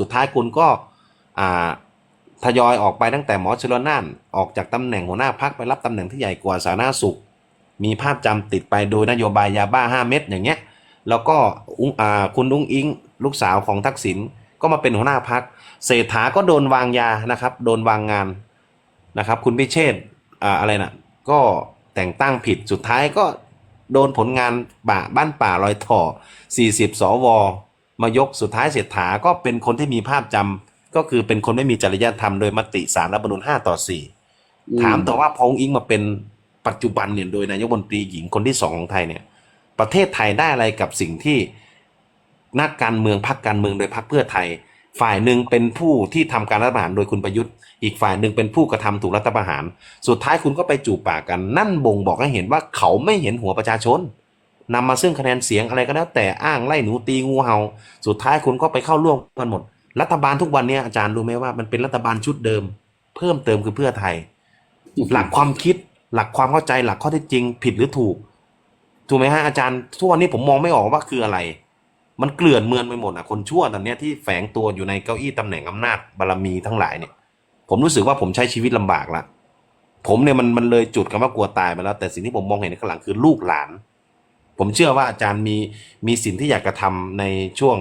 สุดท้ายคุณก็ทยอยออกไปตั้งแต่หมอชลนานออกจากตำแหน่งหัวหน้าพักไปรับตำแหน่งที่ใหญ่กว่าสาธารณสุข มีภาพจำติดไปโดยนโยบายยาบ้า 5 เม็ดอย่างเงี้ยแล้วก็คุณอุ้งอิงลูกสาวของทักษิณก็มาเป็นหัวหน้าพักเศรษฐาก็โดนวางยานะครับ โดนวางงานนะครับ คุณพิเชษออะไรนะก็แต่งตั้งผิดสุดท้ายก็โดนผลงานป่าบ้านป่าลอยถ่อ40 สว มายกสุดท้ายเศรษฐาก็เป็นคนที่มีภาพจำก็คือเป็นคนไม่มีจริยธรรมโดยมติสารรัฐธรรมนูญ5ต่อ4ถามต่อว่าพอองค์อิงมาเป็นปัจจุบันเนี่ยโดยนายกรัฐมนตรีหญิงคนที่สองของไทยเนี่ย ประเทศไทยได้อะไรกับสิ่งที่นักการเมืองพรรคการเมืองโดยพรรคเพื่อไทย ฝ่ายหนึ่งเป็นผู้ที่ทำการรัฐประหารโดยคุณประยุทธ์ อีกฝ่ายหนึ่งเป็นผู้กระทำถูกรัฐประหาร สุดท้ายคุณก็ไปจูบปากกัน นั่นบ่งบอกให้เห็นว่าเขาไม่เห็นหัวประชาชน นำมาซึ่งคะแนนเสียงอะไรก็แล้วแต่อ้างไล่หนูตีงูเห่า สุดท้ายคุณก็ไปเข้าร่วมกันหมด รัฐบาลทุกวันนี้อาจารย์รู้ไหมว่ามันเป็นรัฐบาลชุดเดิม เพิ่มเติมคือเพื่อไทย หลักความคิด หลักความเข้าใจหลักข้อเท็จจริง ผิดหรือถูกถูกไหมฮะอาจารย์ทุกวันนี้ผมมองไม่ออกว่าคืออะไร มันเกลื่อนเมือนไปหมดอะคนชั่วตอนเนี้ยที่แฝงตัวอยู่ในเก้าอี้ตำแหน่งอำนาจบารมีทั้งหลายเนี่ย ผมรู้สึกว่าผมใช้ชีวิตลำบากละผมเนี่ยมันมันเลยจุดคำว่ากลัวตายมาแล้ว แต่สิ่งที่ผมมองเห็นในข้างหลังคือลูกหลาน ผมเชื่อว่าอาจารย์มีมีสิ่งที่อยากกระทำในช่วง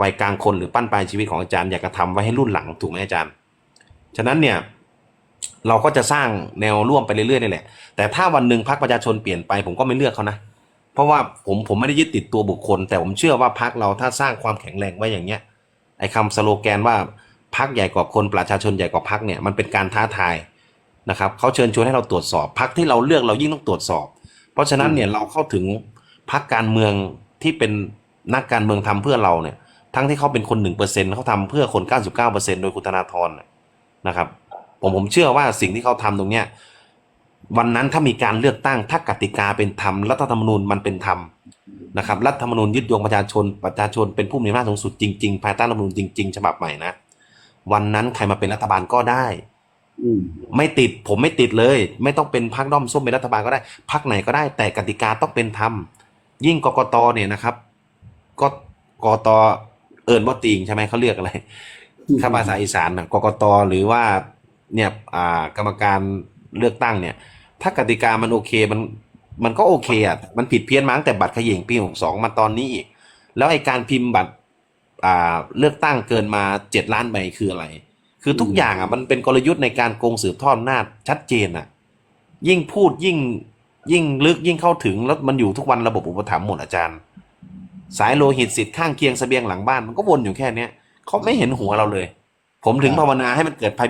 วัยกลางคนหรือปั้นปลายชีวิตของอาจารย์อยากกระทำไว้ให้รุ่นหลังถูกไหมอาจารย์ ฉะนั้นเนี่ยเราก็จะสร้างแนวร่วมไปเรื่อยๆนี่แหละ แต่ถ้าวันหนึ่งพรรคประชาชนเปลี่ยนไปผมก็ไม่เลือกเขานะ เพราะว่าผมผมไม่ได้ยึดติดตัวบุคคล แต่ผมเชื่อว่าพรรคเราถ้าสร้างความแข็งแรงไว้อย่างเงี้ยไอ้คำสโลแกนว่าพรรคใหญ่กว่าคนประชาชนใหญ่กว่าพรรคเนี่ยมันเป็นการท้าทายนะครับเขาเชิญชวนให้เราตรวจสอบพรรคที่เราเลือกเรายิ่งต้องตรวจสอบ เพราะฉะนั้นเนี่ยเราเข้าถึง พรรคการเมืองที่เป็นนักการเมืองทำเพื่อเราเนี่ย ทั้งที่เขาเป็นคนหนึ่งเปอร์เซ็นเขาทำเพื่อคนเก้าสิบเก้าเปอร์เซ็นโดยคุณธนาธรนะครับ ผมผมเชื่อว่าสิ่งที่เขาทำตรงเนี้ยวันนั้นถ้ามีการเลือกตั้งถ้ากติกาเป็นธรรมรัฐธรรมนูญมันเป็นธรรมนะครับรัฐธรรมนูญยึดโยงประชาชนประชาชนเป็นผู้มีอำนาจสูงสุดจริงๆภายใต้รัฐธรรมนูญจริงๆฉบับใหม่นะวันนั้นใครมาเป็นรัฐบาลก็ได้ไม่ติดผมไม่ติดเลย ไม่ต้องเป็นพักด้อมส้มเป็นรัฐบาลก็ได้พักไหนก็ได้แต่กติกาต้องเป็นธรรม ยิ่งกกตเนี่ยนะครับ ก็กกตเอิญว่าติงใช่ไหมเขาเรียกอะไรถ้าภาษาอีสานน่ะกกตหรือว่าเนี่ยอ่ากรรมการเลือกตั้งเนี่ย ถ้ากติกามันโอเคมันมันก็โอเคอะมันผิดเพี้ยนมาตั้งแต่บัตรเขย่งปีหกสองมาตอนนี้อีก แล้วไอการพิมพ์บัตรอ่าเลือกตั้งเกินมาเจ็ดล้านใบคืออะไร คือทุกอย่างอะมันเป็นกลยุทธ์ในการโกงสืบทอดอำนาจชัดเจนอะ ยิ่งพูดยิ่ง ยิ่งลึกยิ่งเข้าถึงแล้วมันอยู่ทุกวันระบบอุปถัมภ์หมดอาจารย์ สายโลหิตสิทธิ์ข้างเคียงเสบียงหลังบ้านมันก็วนอยู่แค่เนี้ยเขาไม่เห็นหัวเราเลย ผมถึงภาวนาให้มันเกิดภัย